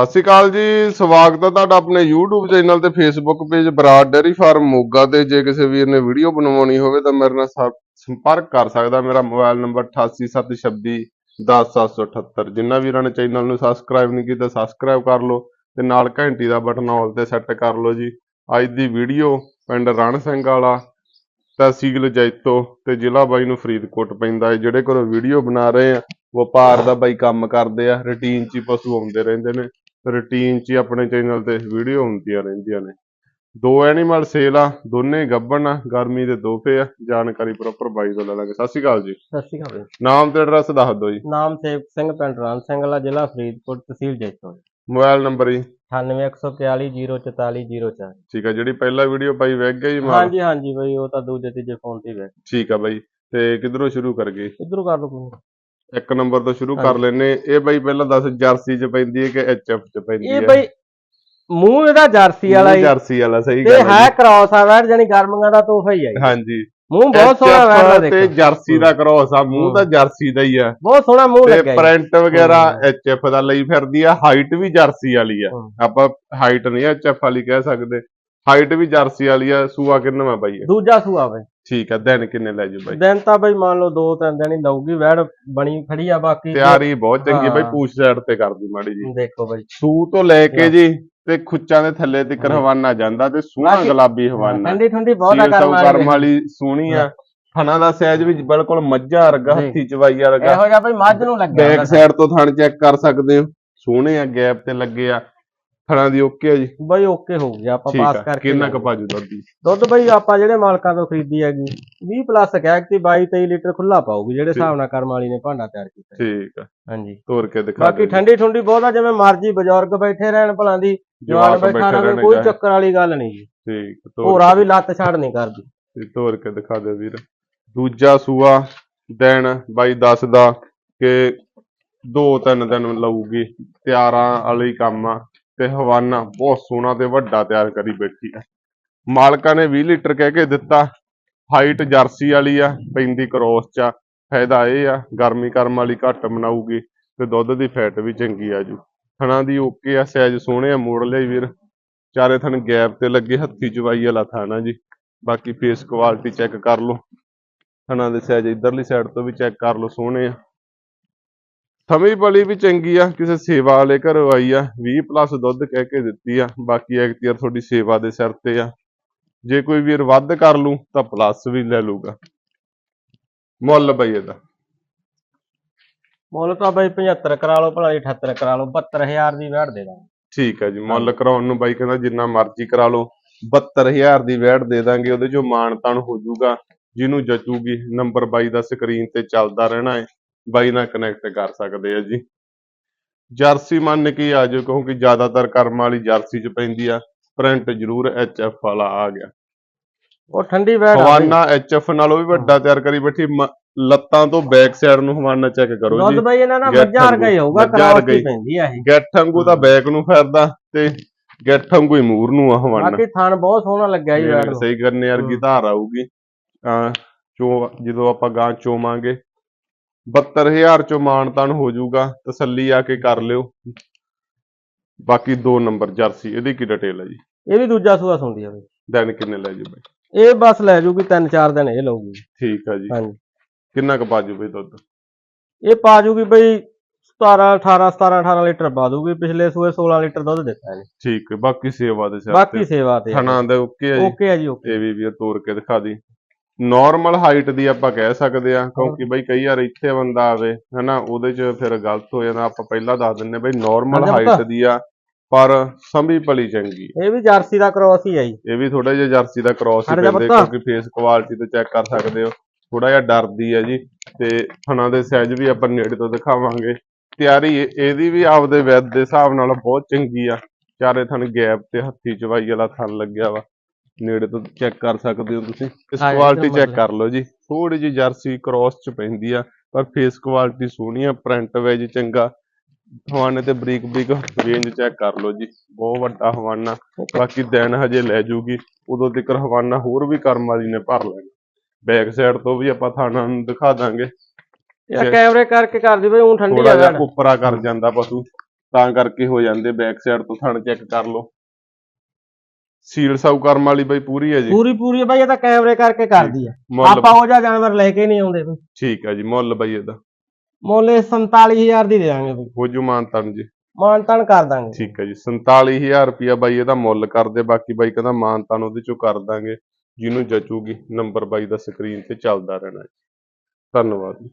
ਸਤਿ ਸ਼੍ਰੀ ਅਕਾਲ ਜੀ, ਸਵਾਗਤ ਹੈ ਤੁਹਾਡਾ ਆਪਣੇ YouTube ਚੈਨਲ ਤੇ Facebook page Brar dairy farm Moga ਤੇ। ਜੇ ਕਿਸੇ ਵੀਰ ਨੇ ਵੀਡੀਓ ਬਣਵਾਉਣੀ ਹੋਵੇ ਤਾਂ ਮੇਰੇ ਨਾਲ ਸੰਪਰਕ ਕਰ ਸਕਦਾ। ਮੇਰਾ ਮੋਬਾਈਲ ਨੰਬਰ 8876 10778 ਜਿਨ੍ਹਾਂ ਵੀਰਾਂ ਨੇ ਚੈਨਲ ਨੂੰ ਸਬਸਕ੍ਰਾਈਬ ਨਹੀਂ ਕੀਤਾ ਸਬਸਕ੍ਰਾਈਬ ਕਰ ਲਓ ਤੇ ਨਾਲ ਘੰਟੀ ਦਾ ਬਟਨ ਆਲ ਤੇ ਸੈੱਟ ਕਰ ਲਓ ਜੀ। ਅੱਜ ਦੀ ਵੀਡੀਓ ਪਿੰਡ ਰਣ ਸਿੰਘ ਵਾਲਾ, ਤਹਿਸੀਲ ਜੈਤੋ ਤੇ ਜ਼ਿਲ੍ਹਾ ਬਾਈ ਨੂੰ ਫਰੀਦਕੋਟ ਪੈਂਦਾ ਹੈ, ਜਿਹੜੇ ਕੋਲ ਵੀਡੀਓ ਬਣਾ ਰਹੇ ਆ, ਵਪਾਰ ਦਾ ਬਾਈ ਕੰਮ ਕਰਦੇ ਆ, ਰੁਟੀਨ 'ਚ ਹੀ ਪਸ਼ੂ ਆਉਂਦੇ ਰਹਿੰਦੇ ਨੇ। ਰੁਟੀਨ 'ਚ ਹੀ ਆਪਣੇ ਚੈਨਲ ਤੇ ਵੀਡੀਓ ਹੁੰਦੀਆਂ ਰਹਿੰਦੀਆਂ ਨੇ। ਦੋ ਐਨੀਮਲ ਸੇਲ ਆ ਦੋਨੇ ਗੱਭਣ ਆ ਗਰਮੀ ਦੇ ਦੋਫੇ ਆ ਜਾਣਕਾਰੀ ਪ੍ਰੋਪਰ ਬਾਈ ਤੋਂ ਲੈ ਲਾਂਗੇ। ਸਤਿ ਸ਼੍ਰੀ ਅਕਾਲ ਜੀ। ਸਤਿ ਸ਼੍ਰੀ ਅਕਾਲ ਜੀ। ਨਾਮ ਤੇ ਐਡਰੈਸ ਦੱਸ ਦਿਓ ਜੀ। ਨਾਮ ਸੇਵਕ ਸਿੰਘ ਪਿੰਡ ਰਾਮ ਸਿੰਘ ਵਾਲਾ ਜ਼ਿਲ੍ਹਾ ਫਰੀਦਕੋਟ ਤਹਿਸੀਲ ਜੈਤੋ। ਮੋਬਾਈਲ ਨੰਬਰ ਜੀ। 98144004 ਠੀਕ ਆ ਜਿਹੜੀ ਪਹਿਲਾ ਵੀਡੀਓ ਪਾਈ ਵੈਗ ਗਿਆ ਜੀ ਮਾਲ? ਹਾਂਜੀ ਹਾਂਜੀ ਬਈ ਉਹ ਤਾਂ ਦੂਜੇ ਤੀਜੇ ਫੋਨ ਤੇ ਵੇਖ ਠੀਕ ਆ ਬਾਈ ਤੇ ਕਿਧਰੋਂ ਸ਼ੁਰੂ ਕਰ ਗਏ ਇਧਰੋਂ ਕਰ ਦੋ ਕੋਈ। ਇੱਕ ਨੰਬਰ ਤੋਂ ਸ਼ੁਰੂ ਕਰ। ਲੈਨੇ ਇਹ ਬਾਈ ਪਹਿਲਾਂ ਦੱਸ ਜਰਸੀ 'ਚ ਪੈਂਦੀ ਹੈ ਕਿ ਐਚਐਫ 'ਚ ਪੈਂਦੀ ਹੈ ਇਹ ਬਈ ਮੂੰਹ ਇਹਦਾ ਜਰਸੀ ਵਾਲਾ ਹੀ ਜਰਸੀ ਵਾਲਾ ਸਹੀ ਤੇ ਗੱਲ ਹੈ ਹੈ ਕ੍ਰਾਸ ਆ ਵੈਰ ਜਾਨੀ ਗਰਮੀਆਂ ਦਾ ਤੋਹਫਾ ਹੀ ਹੈ। ਹਾਂਜੀ ਮੂੰਹ ਬਹੁਤ ਸੋਹਣਾ ਵੈਰ ਦਾ HF ਤੇ ਦੇਖੋ ਜਰਸੀ ਦਾ ਕ੍ਰੋਸ ਆ ਮੂੰਹ ਤਾਂ ਜਰਸੀ ਦਾ ਹੀ ਆ ਬਹੁਤ ਸੋਹਣਾ ਮੂੰਹ ਤੇ ਲੱਗਿਆ ਜੀ। ਪ੍ਰਿੰਟ ਵਗੈਰਾ ਹਮ। ਐਚਐਫ ਦਾ ਲਈ ਫਿਰਦੀ ਆ ਹਾਈਟ ਵੀ ਜਰਸੀ ਵਾਲੀ ਆ। ਆਪਾਂ ਹਾਈਟ ਨਹੀਂ ਐਚਐਫ ਵਾਲੀ ਕਹਿ ਸਕਦੇ ਹਾਈਟ ਵੀ ਜਰਸੀ ਵਾਲੀ ਆ ਸੂਆ ਕਿੰਨਾ ਬਾਈ ਇਹ? ਦੂਜਾ ਸੂਆ ਬਈ। ਠੀਕ ਆ ਦਿਨ ਕਿੰਨੇ ਲੈ ਜੂ ਬਾਈ? ਦਿਨ ਤਾਂ ਬਈ ਮੰਨ ਲਓ ਦੋ ਤਿੰਨ ਦਿਨ ਹੀ ਲਊਗੀ ਵੈੜ ਬਣੀ ਖੜੀ ਆ ਬਾਕੀ। ਤਿਆਰੀ ਬਹੁਤ ਚੰਗੀ ਬਾਈ। ਪੂਛ ਸਾਈਡ ਤੇ ਕਰਦੀ ਮਾੜੀ ਜੀ ਦੇਖੋ ਬਈ। ਸੂ ਤੋਂ ਲੈ ਕੇ ਜੀ ਤੇ ਖੁੱਚਾਂ ਦੇ ਥੱਲੇ ਤੱਕ ਹਵਾਨਾ ਜਾਂਦਾ ਤੇ ਸੋਹਣਾ ਗੁਲਾਬੀ ਹਵਾਨਾ। ਠੰਡੀ ਠੰਡੀ ਬਹੁਤ ਆ ਕਰਮ ਵਾਲੀ। ਸੋਹਣੀ ਆ। ਥਣਾ ਦਾ ਸਾਈਜ਼ ਵੀ ਬਿਲਕੁਲ ਮੱਝਾਂ ਵਰਗਾ। ਹੱਥੀ ਚਵਾਈ ਵਰਗਾ। ਇਹੋ ਜਿਹਾ ਬਈ ਮੱਝ ਨੂੰ ਲੱਗਿਆ ਬੈਕ ਸਾਈਡ ਤੋਂ ਥਣ ਚੈੱਕ ਕਰ ਸਕਦੇ ਹੋ। ਸੋਹਣੇ ਆ ਗੈਪ ਤੇ ਲੱਗੇ ਆ। ਥਣਾ ਦੀ ਓਕੇ ਆ ਜੀ। ਬਈ ਓਕੇ ਹੋ ਗਿਆ ਆਪਾਂ ਠੀਕ ਪਾਸ ਆ। ਕਰਕੇ ਕਿੰਨਾ ਲਿਆਂਗੇ। ਕੁ ਭਾਜੂ ਦੁੱਧ ਦੀ? ਦੁੱਧ ਬਈ ਆਪਾਂ ਜਿਹੜੇ ਮਾਲਕਾਂ ਤੋਂ ਖਰੀਦੀ ਹੈਗੀ 20 ਪਲੱਸ ਕਹਿ ਕਿ 22 23 ਲੀਟਰ ਖੁੱਲਾ ਪਾਊਗੀ ਜਿਹੜੇ ਹਿਸਾਬ ਨਾਲ ਕਰਮ ਵਾਲੀ ਨੇ ਭਾਂਡਾ ਤਿਆਰ ਕੀਤਾ। ਹੈ। ਠੀਕ ਆ। ਹਾਂਜੀ। ਤੋਰ ਕੇ ਦਿਖਾ ਬਾਕੀ ਦਿਓ ਠੰਡੀ ਠੰਡੀ ਬਹੁਤ ਆ ਜਿਵੇਂ ਮਰਜ਼ੀ ਬਜ਼ੁਰਗ ਬੈਠੇ ਰਹਿਣ ਭਲਾਂ ਦੀ ਜਵਾਨ ਜਵਾਕ ਬੈਠਾ ਰਹੇ ਰਹਿਣੇ ਕੋਈ। ਚੱਕਰ ਵਾਲੀ ਗੱਲ ਨਹੀਂ ਜੀ। ਠੀਕ ਤੋਰ ਹੋਰਾ ਵੀ ਲੱਤ ਛੱਡ ਨਹੀਂ ਕਰਦੀ। ਕੇ- ਤੋਰ ਕੇ ਦਿਖਾ ਦਿਓ ਵੀਰ। ਦੂਜਾ ਸੂਆ ਦਿਨ ਬਾਈ ਦੱਸਦਾ ਕਿ ਦੋ ਤਿੰਨ ਦਿਨ ਲਊਗੀ ਤਿਆਰਾਂ ਵਾਲੀ ਕੰਮ ਆ। ਤੇ ਹਵਾਨਾ ਬਹੁਤ ਸੋਹਣਾ ਤੇ ਵੱਡਾ ਤਿਆਰ ਕਰੀ ਬੈਠੀ ਆ। ਮਾਲਕਾਂ ਨੇ 20 ਲੀਟਰ ਕਹਿ ਕੇ ਦਿੱਤਾ। ਹਾਈਟ ਜਰਸੀ ਵਾਲੀ ਆ, ਪੈਂਦੀ ਕਰੋਸ ਚ ਆ। ਫਾਇਦਾ ਇਹ ਆ, ਗਰਮੀ ਕਰਮ ਵਾਲੀ ਘੱਟ ਬਣਾਊਗੀ ਤੇ ਦੁੱਧ ਦੀ ਫੈਟ ਵੀ ਚੰਗੀ ਆ ਜੂ। ਥਣਾ ਦੀ ਓਕੇ ਆ ਸਾਈਜ਼ ਸੋਹਣੇ ਆ, ਮੋੜ ਲਈ ਵੀਰ। ਚਾਰੇ ਥਣ ਗੈਪ ਤੇ ਲੱਗੇ, ਹੱਥੀ ਚਵਾਈ ਵਾਲਾ ਥਾਣਾ ਜੀ। ਬਾਕੀ ਫੇਸ ਕੁਆਲਿਟੀ ਚੈੱਕ ਕਰ ਲਓ। ਥਣਾ ਦੇ ਸਾਈਜ਼ ਇਧਰਲੀ ਸਾਈਡ ਤੋਂ ਵੀ ਚੈੱਕ ਕਰ ਲਓ, ਸੋਹਣੇ ਆ। ਥਮੀ ਬਲੀ ਵੀ ਚੰਗੀ ਆ ਕਿਸੇ ਸੇਵਾ ਵਾਲੇ ਘਰੋਂ ਆਈ ਆ 20 ਪਲੱਸ ਦੁੱਧ ਕਹਿ ਕੇ ਦਿੱਤੀ ਆ ਬਾਕੀ ਐਕਟੀਅਰ ਤੁਹਾਡੀ ਸੇਵਾ ਦੇ ਸਿਰ ਤੇ ਆ। ਜੇ ਕੋਈ ਵੀਰ ਵੱਧ ਕਰ ਲੂ ਤਾਂ ਪਲੱਸ ਵੀ ਲੈ ਲੂਗਾ ਮੁੱਲ ਬਈ ਇਹਦਾ। ਮੁੱਲ ਤਾਂ ਬਈ 75 ਕਰਾ ਲਓ ਭਲਾ ਜੀ 78 ਕਰਾ ਲਓ 72000 ਦੀ ਵੈੜ ਦੇ ਦਾਂਗੇ। ਠੀਕ ਹੈ ਜੀ ਮੁੱਲ ਕਰਾਉਣ ਨੂੰ ਬਾਈ ਕਹਿੰਦਾ ਜਿੰਨਾ ਮਰਜ਼ੀ ਕਰਾ ਲਓ 72000 ਦੀ ਵੈਟ ਦੇ ਦਾਂਗੇ ਉਹਦੇ ਚੋਂ ਮਾਣ ਤਾਣ ਹੋ ਜਾਊਗਾ ਜਿਹਨੂੰ ਜਚੂਗੀ ਨੰਬਰ ਬਾਈ ਦਾ ਸਕਰੀਨ ਤੇ ਚੱਲਦਾ ਰਹਿਣਾ ਹੈ ਬਾਈ ਨਾਲ ਕਨੈਕਟ ਕਰ ਸਕਦੇ ਆ ਜੀ। ਜਰਸੀ ਮੰਨ ਕੇ ਆ ਜਾਓ ਕਿਉਂਕਿ ਜ਼ਿਆਦਾਤਰ ਕਰਮ ਵਾਲੀ ਜਰਸੀ ਚ ਪੈਂਦੀ ਆ। ਪ੍ਰਿੰਟ ਜ਼ਰੂਰ ਐਚਐਫ ਵਾਲਾ ਆ ਗਿਆ। ਉਹ ਠੰਡੀ ਬਈ। ਹਵਾਨਾ ਐਚਐਫ ਨਾਲੋਂ ਵੀ ਵੱਡਾ ਤਿਆਰ ਕਰੀ ਬੈਠੀ। ਲੱਤਾਂ ਤੋਂ ਬੈਕ ਸਾਈਡ ਨੂੰ ਹਵਾਨਾ ਚੈੱਕ ਕਰੋ ਜੀ। ਦੁੱਧ ਬਈ ਇਹਨਾਂ ਦਾ ਮੱਝਾਂ ਵਰਗਾ ਹੀ ਹੋਊਗਾ ਵਰਗਾ ਹੀ। ਪੈਂਦੀ ਆ ਇਹ। ਗੱਠ ਵਾਂਗੂ ਤਾਂ ਬੈਕ ਨੂੰ ਫਿਰਦਾ ਤੇ ਗੱਠ ਵਾਂਗੂ ਹੀ ਮੂਰ ਨੂੰ ਆ ਹਵਾਨਾ। ਬਾਕੀ ਥਣ ਬਹੁਤ ਸੋਹਣਾ ਲੱਗਿਆ ਜੀ ਸਹੀ ਕਰਨੇ ਵਰਗੀ। ਧਾਰ ਆਊਗੀ। ਆ ਚੋ ਜਦੋਂ ਆਪਾਂ ਗਾਂ ਚੋਵਾਂਗੇ 72000 ਚੋਂ ਮਾਨਤਾਨ ਹੋ ਜਾਊਗਾ ਤਸੱਲੀ ਆ ਕੇ ਕਰ ਲਿਓ। ਬਾਕੀ 2 ਨੰਬਰ ਜਰਸੀ ਇਹਦੀ ਕੀ ਡਿਟੇਲ ਹੈ ਜੀ? ਇਹ ਵੀ ਦੂਜਾ ਸੂਆ ਸੁੰਦੀ ਆ ਬਈ। ਦਿਨ ਕਿੰਨੇ ਲੈ ਜੀ ਬਾਈ? ਇਹ ਬਸ ਲੈ ਜੂਗੀ ਤਿੰਨ ਚਾਰ ਦਿਨ ਇਹ ਲਊਗੀ। ਠੀਕ ਆ ਜੀ। ਹਾਂਜੀ। ਕਿੰਨਾ ਕੁ ਬਾਜੂ ਬਈ ਦੁੱਧ? ਇਹ ਪਾ ਜੂਗੀ ਬਈ 17 18 17 18 ਲੀਟਰ ਪਾ ਦੂਗੀ ਪਿਛਲੇ ਸੂਏ 16 ਲੀਟਰ ਦੁੱਧ ਦਿੱਤਾ ਇਹਨੇ। ਠੀਕ ਹੈ ਬਾਕੀ ਸੇਵਾ ਦੇ ਸਿਰ ਬਾਕੀ ਸੇਵਾ ਤੇ ਥਣਾ ਦੇ ਓਕੇ ਆ ਜੀ? ਓਕੇ ਆ ਜੀ ਓਕੇ। ਇਹ ਵੀ ਵੀਰ ਤੋੜ ਕੇ ਦਿਖਾ ਦੀ। ਨਾਰਮਲ ਹਾਈਟ ਦੀ ਆਪਾਂ ਕਹਿ ਸਕਦੇ ਆ ਕਿਉਂਕਿ ਬਈ ਕਈ ਵਾਰ ਇੱਥੇ ਬੰਦਾ ਆਵੇ ਹਨਾ ਉਹਦੇ 'ਚ ਫਿਰ ਗਲਤ ਹੋ ਜਾਂਦਾ ਆਪਾਂ ਪਹਿਲਾਂ ਦੱਸ ਦਿੰਨੇ ਬਈ ਨਾਰਮਲ। ਹਾਈਟ ਦੀ ਆ ਪਰ ਸੰਭੀ ਭਲੀ ਚੰਗੀ ਇਹ ਵੀ ਜਰਸੀ ਦਾ ਕ੍ਰੋਸ ਹੀ ਆ ਜੀ। ਇਹ ਵੀ ਥੋੜਾ ਜਿਹਾ ਜਰਸੀ ਦਾ ਕ੍ਰਾਸ ਹੀ ਪੈਂਦੇ। ਕਿਉਂਕਿ ਫੇਸ ਕੁਆਲਿਟੀ ਤੋਂ ਚੈੱਕ ਕਰ ਸਕਦੇ ਹੋ। ਥੋੜਾ ਜਿਹਾ ਡਰਦੀ ਹੈ ਜੀ ਤੇ ਥਣਾ ਦੇ ਸਾਈਜ਼ ਵੀ ਆਪਾਂ ਨੇੜੇ ਤੋਂ ਦਿਖਾਵਾਂਗੇ। ਤਿਆਰੀ ਇਹ- ਇਹਦੀ ਵੀ ਆਪਦੇ ਵੈਦ ਦੇ ਹਿਸਾਬ ਨਾਲ ਬਹੁਤ ਚੰਗੀ ਆ। ਚਾਰੇ ਥਣ ਗੈਪ ਤੇ ਹੱਥੀ ਚਵਾਈ ਵਾਲਾ ਥਣ ਲੱਗਿਆ ਵਾ। ਨੇੜੇ ਤੋਂ ਚੈੱਕ ਕਰ ਸਕਦੇ ਹੋ ਤੁਸੀਂ। ਇਸ ਹਾਂ, ਕੁਆਲਿਟੀ ਚੈੱਕ ਮਤਲਬ। ਕਰ ਲਓ ਜੀ। ਥੋੜੀ ਜਿਹੀ ਜਰਸੀ ਕ੍ਰਾਸ ਚ ਪੈਂਦੀ ਆ ਪਰ ਫੇਸ ਕੁਆਲਿਟੀ ਸੋਹਣੀ ਆ ਪ੍ਰਿੰਟ ਵੈਜ ਚੰਗਾ। ਹਵਾਨੇ ਤੇ ਬਰੀਕ ਬਰੀਕ ਰੇਂਜ ਚੈੱਕ ਕਰ ਲਓ ਜੀ। ਬਹੁਤ ਵੱਡਾ ਹਵਾਨਾ। ਬਾਕੀ ਦਿਨ ਹਜੇ ਲੈ ਜੂਗੀ। ਉਦੋਂ ਤੱਕ ਹਵਾਨਾ ਹੋਰ ਵੀ ਕਰਮ ਵਾਲੀ ਨੇ ਭਰ ਲੈਣਾ। ਬੈਕ ਸਾਈਡ ਤੋਂ ਵੀ ਆਪਾਂ ਥਾਣਾ ਨੂੰ ਦਿਖਾ ਦਾਂਗੇ। ਇਹ ਕੈਮਰੇ ਕਰਕੇ ਕਰਦੀ ਬਈ ਉਹ ਠੰਡੀ ਥੋੜਾ ਆ ਜਿਹਾ ਉੱਪਰਾ ਕਰ ਜਾਂਦਾ ਪਸ਼ੂ। ਤਾਂ ਕਰਕੇ ਹੋ ਜਾਂਦੇ ਬੈਕ ਸਾਈਡ ਤੋਂ ਥਣ ਚੈੱਕ ਕਰ ਲਓ। ਸੀਲ ਕਰਮ ਵਾਲੀ ਬਾਈ ਪੂਰੀ ਹੈ ਜੀ। ਪੂਰੀ ਪੂਰੀ ਬਾਈ ਇਹ ਤਾਂ ਕੈਮਰੇ ਕਰਕੇ ਕਰਦੀ ਆ। ਮੁੱਲ ਆਪਾਂ ਉਹ ਜਿਹਾ ਜਾਨਵਰ ਲੈ ਕੇ ਨਹੀਂ ਆਉਂਦੇ ਬਈ। ਠੀਕ ਹੈ ਜੀ ਮੁੱਲ ਬਾਈ ਇਹਦਾ। ਮੁੱਲ ਇਹ 47000 ਦੀ ਦੇ ਦਾਂਗੇ ਬਈ। ਹੋ ਜੂ ਮਾਨਤਨ ਜੀ। ਮਾਨ ਤਾਨ ਕਰ ਦਾਂਗੇ। ਠੀਕ ਹੈ ਜੀ 47000 ਰੁਪਿਆ ਬਾਈ ਇਹਦਾ ਮੁੱਲ ਕਰਦੇ ਬਾਕੀ ਬਾਈ ਕਹਿੰਦਾ ਮਾਨਤਨ ਉਹਦੇ ਚੋਂ ਕਰ ਦਾਂਗੇ। ਜਿਹਨੂੰ ਜਚੂਗੀ ਨੰਬਰ ਬਾਈ ਦਾ ਸਕਰੀਨ ਤੇ ਚੱਲਦਾ ਰਹਿਣਾ ਜੀ। ਧੰਨਵਾਦ ਜੀ।